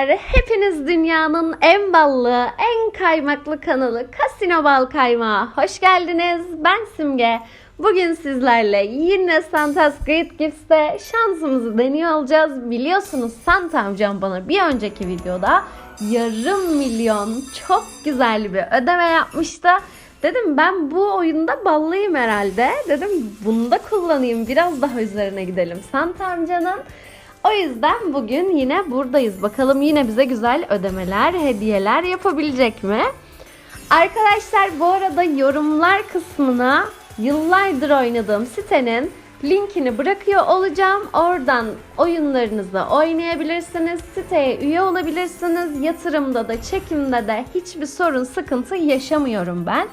Merhabalar. Hepiniz dünyanın en ballı, en kaymaklı kanalı Casino Bal Kaymağı. Hoş geldiniz. Ben Simge. Bugün sizlerle yine Santa's Great Gifts'te şansımızı deniyor olacağız. Biliyorsunuz Santa amcam bana bir önceki videoda yarım milyon çok güzel bir ödeme yapmıştı. Dedim ben bu oyunda ballıyım herhalde. Dedim bunu da kullanayım. Biraz daha üzerine gidelim Santa amcanın. O yüzden bugün yine buradayız. Bakalım yine bize güzel ödemeler, hediyeler yapabilecek mi? Arkadaşlar bu arada yorumlar kısmına yıllardır oynadığım sitenin linkini bırakıyor olacağım. Oradan oyunlarınızı oynayabilirsiniz. Siteye üye olabilirsiniz. Yatırımda da çekimde de hiçbir sorun, sıkıntı yaşamıyorum ben.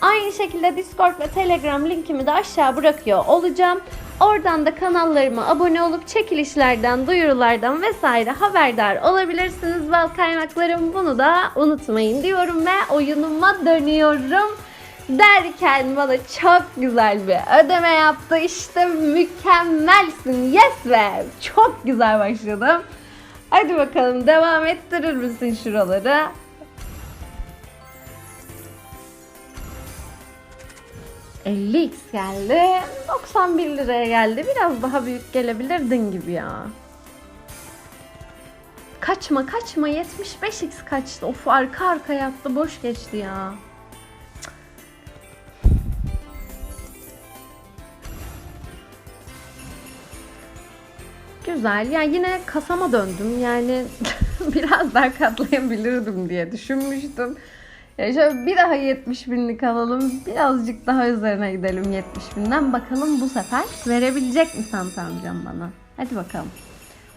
Aynı şekilde Discord ve Telegram linkimi de aşağı bırakıyor olacağım. Oradan da kanallarıma abone olup çekilişlerden, duyurulardan vesaire haberdar olabilirsiniz. Bal kaynaklarım bunu da unutmayın diyorum ve oyunuma dönüyorum. Derken bana çok güzel bir ödeme yaptı. İşte mükemmelsin. Yes be. Çok güzel başladım. Hadi bakalım devam ettirir misin şuraları? X geldi. 91 liraya geldi. Biraz daha büyük gelebilirdin gibi ya. Kaçma kaçma 75x kaçtı. Of arka arka yattı boş geçti ya. Güzel. Ya yine kasama döndüm. Yani biraz daha katlayabilirdim diye düşünmüştüm. Ya şöyle bir daha 70 binlik alalım. Birazcık daha üzerine gidelim 70 binden. Bakalım bu sefer verebilecek mi Santa amcam bana? Hadi bakalım.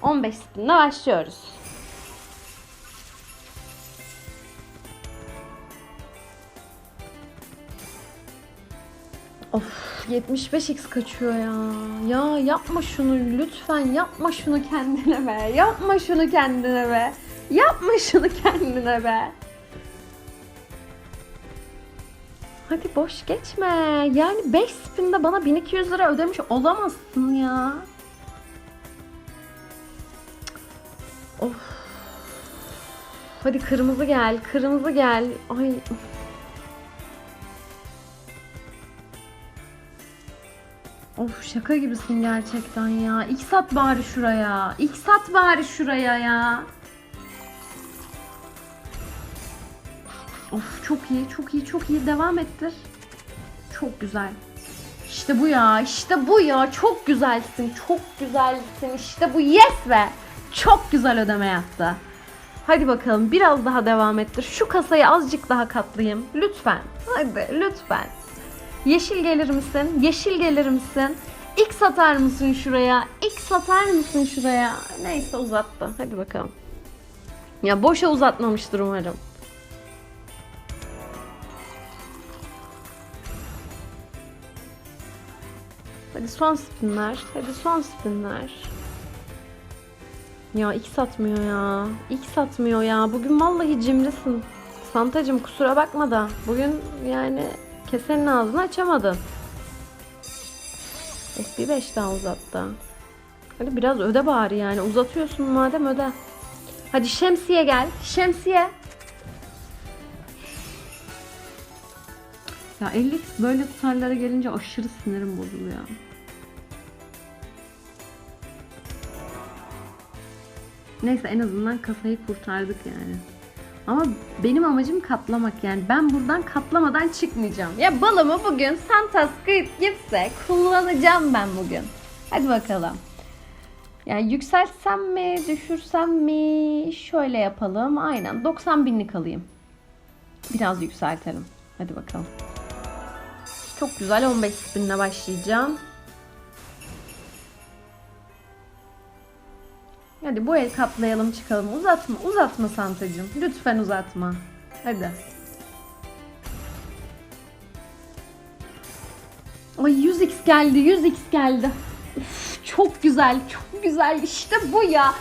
15 binle başlıyoruz. Of 75x kaçıyor ya. Ya yapma şunu lütfen yapma şunu kendine be. Yapma şunu kendine be. Yapma şunu kendine be. Hadi boş geçme. Yani 5 spinde bana 1200 lira ödemiş olamazsın ya. Of. Hadi kırmızı gel, kırmızı gel. Ay. Of şaka gibisin gerçekten ya. İlk sat bari şuraya. İlk sat bari şuraya ya. Of çok iyi, çok iyi, çok iyi. Devam ettir. Çok güzel. İşte bu ya, işte bu ya. Çok güzelsin, çok güzelsin. İşte bu yes be. Çok güzel ödeme yaptı. Hadi bakalım biraz daha devam ettir. Şu kasayı azıcık daha katlayayım. Lütfen. Hadi lütfen. Yeşil gelir misin? Yeşil gelir misin? X atar mısın şuraya? X atar mısın şuraya? Neyse uzattı. Hadi bakalım. Ya boşa uzatmamıştır umarım. Hadi son spinler. Hadi son spinler. Ya ilk satmıyor ya. İlk satmıyor ya. Bugün vallahi cimrisin. Santacım kusura bakma da. Bugün yani kesenin ağzını açamadın. Eh bir beş daha uzattı. Hadi biraz öde bari yani. Uzatıyorsun madem öde. Hadi şemsiye gel. Şemsiye. Ya 50 böyle tutarlara gelince aşırı sinirim bozuluyor. Neyse en azından kasayı kurtardık yani. Ama benim amacım katlamak yani. Ben buradan katlamadan çıkmayacağım. Ya balımı bugün Santa Squid Gips'e kullanacağım ben bugün. Hadi bakalım. Yani yükseltsem mi, düşürsem mi? Şöyle yapalım. Aynen 90 binlik alayım. Biraz yükseltelim. Hadi bakalım. Çok güzel 15 binle başlayacağım. Hadi bu el katlayalım çıkalım. Uzatma, uzatma Santacığım. Lütfen uzatma. Hadi. Ay 100x geldi, 100x geldi. Uf, çok güzel, çok güzel. İşte bu ya.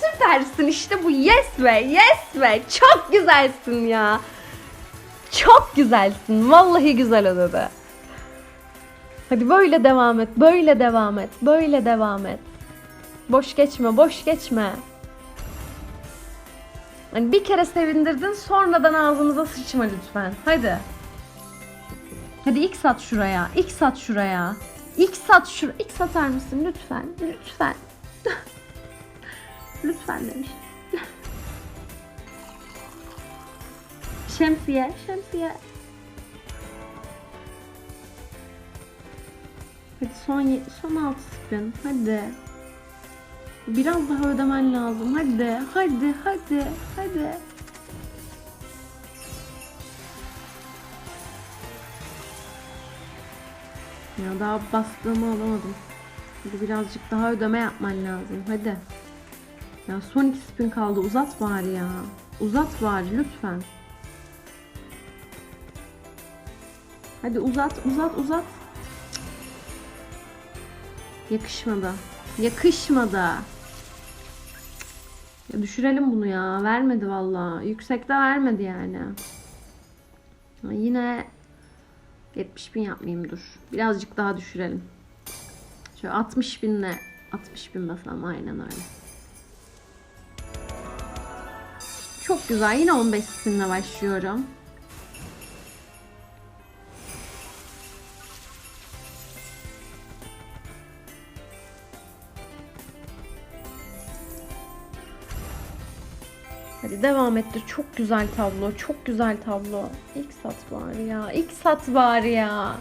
Süpersin işte bu. Yes be, yes be. Çok güzelsin ya. Çok güzelsin. Vallahi güzel ödedi. Hadi böyle devam et, böyle devam et, böyle devam et. Boş geçme, boş geçme. Hani bir kere sevindirdin sonradan ağzımıza sıçma lütfen. Hadi. Hadi ilk sat şuraya. ilk sat şuraya. İlk sat şuraya. İlk satar mısın lütfen? Lütfen. lütfen demiş. şemsiye, şemsiye. Hadi son son altı spin. Hadi. Biraz daha ödemen lazım. Hadi, hadi, hadi, hadi. Ya daha bastığımı alamadım. Hadi birazcık daha ödeme yapman lazım. Hadi. Ya son iki spin kaldı. Uzat bari ya. Uzat bari lütfen. Hadi uzat, uzat, uzat. Yakışmadı. Yakışmadı. Ya düşürelim bunu ya. Vermedi valla. Yüksekte vermedi yani. Yine 70 bin yapmayayım dur. Birazcık daha düşürelim. Şöyle 60 binle 60 bin basalım aynen öyle. Çok güzel. Yine 15 binle başlıyorum. Hadi devam ettir. Çok güzel tablo. Çok güzel tablo. İlk sat bari ya. İlk sat bari ya.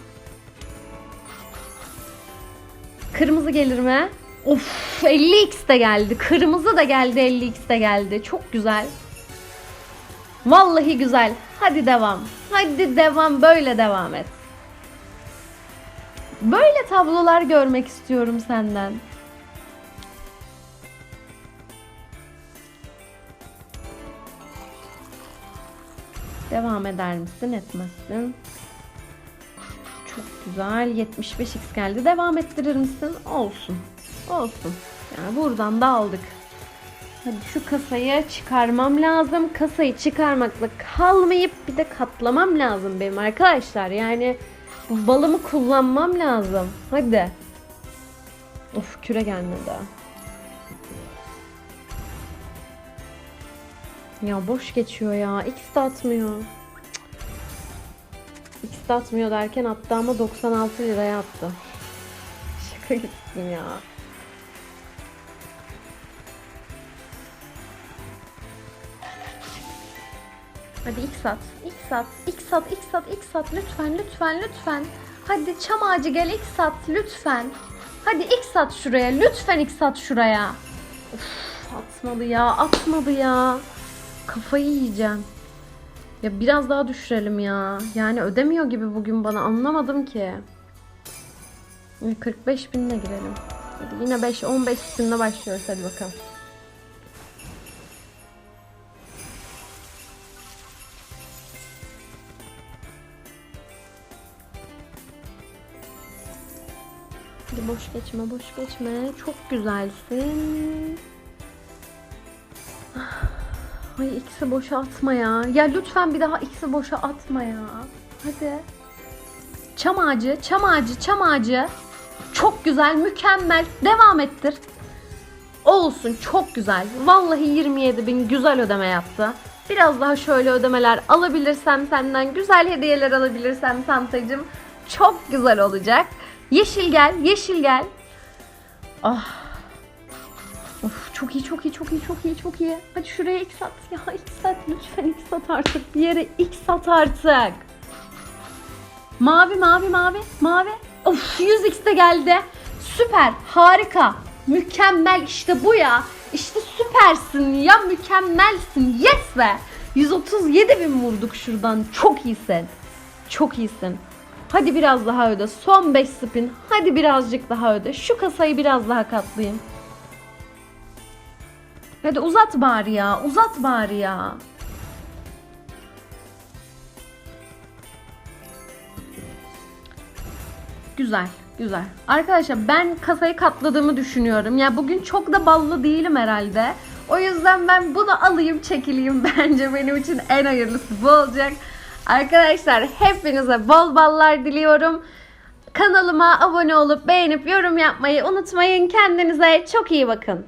Kırmızı gelir mi? Of 50x de geldi. Kırmızı da geldi 50x de geldi. Çok güzel. Vallahi güzel. Hadi devam. Hadi devam. Böyle devam et. Böyle tablolar görmek istiyorum senden. Devam eder misin? Etmezsin. Çok güzel. 75x geldi. Devam ettirir misin? Olsun. Olsun. Yani buradan da aldık. Hadi şu kasayı çıkarmam lazım. Kasayı çıkarmakla kalmayıp bir de katlamam lazım benim arkadaşlar. Yani bu balımı kullanmam lazım. Hadi. Of küre gelmedi. Ya boş geçiyor ya. X de atmıyor. X de atmıyor derken attı ama 96 liraya attı. Şaka gitsin ya. Hadi X at. X at. X at. X at. X at. Lütfen lütfen lütfen. Hadi çam ağacı gel X at lütfen. Hadi X at şuraya. Lütfen X at şuraya. Of, atmadı ya. Atmadı ya. Kafayı yiyeceğim. Ya biraz daha düşürelim ya. Yani ödemiyor gibi bugün bana anlamadım ki. Ya 45 binle girelim. Hadi yine 5 15 binle başlıyoruz hadi bakalım. Hadi boş geçme, boş geçme. Çok güzelsin. Ay X'i boşa atma ya. Ya lütfen bir daha X'i boşa atma ya. Hadi. Çam ağacı, çam ağacı, çam ağacı. Çok güzel, mükemmel. Devam ettir. Olsun, çok güzel. Vallahi 27 bin güzel ödeme yaptı. Biraz daha şöyle ödemeler alabilirsem senden, güzel hediyeler alabilirsem Santacığım çok güzel olacak. Yeşil gel, yeşil gel. Ah Of çok iyi çok iyi çok iyi çok iyi çok iyi. Hadi şuraya x at ya x at lütfen x at artık bir yere x at artık. Mavi mavi mavi mavi. Of 100x de geldi. Süper harika mükemmel işte bu ya. İşte süpersin ya mükemmelsin yes be. 137 bin vurduk şuradan çok iyisin. Çok iyisin. Hadi biraz daha öde. Son 5 spin. Hadi birazcık daha öde. Şu kasayı biraz daha katlayayım. Hadi uzat bari ya. Uzat bari ya. Güzel, güzel. Arkadaşlar ben kasayı katladığımı düşünüyorum. Ya bugün çok da ballı değilim herhalde. O yüzden ben bunu alayım çekileyim. Bence benim için en hayırlısı bu olacak. Arkadaşlar hepinize bol ballar diliyorum. Kanalıma abone olup beğenip yorum yapmayı unutmayın. Kendinize çok iyi bakın.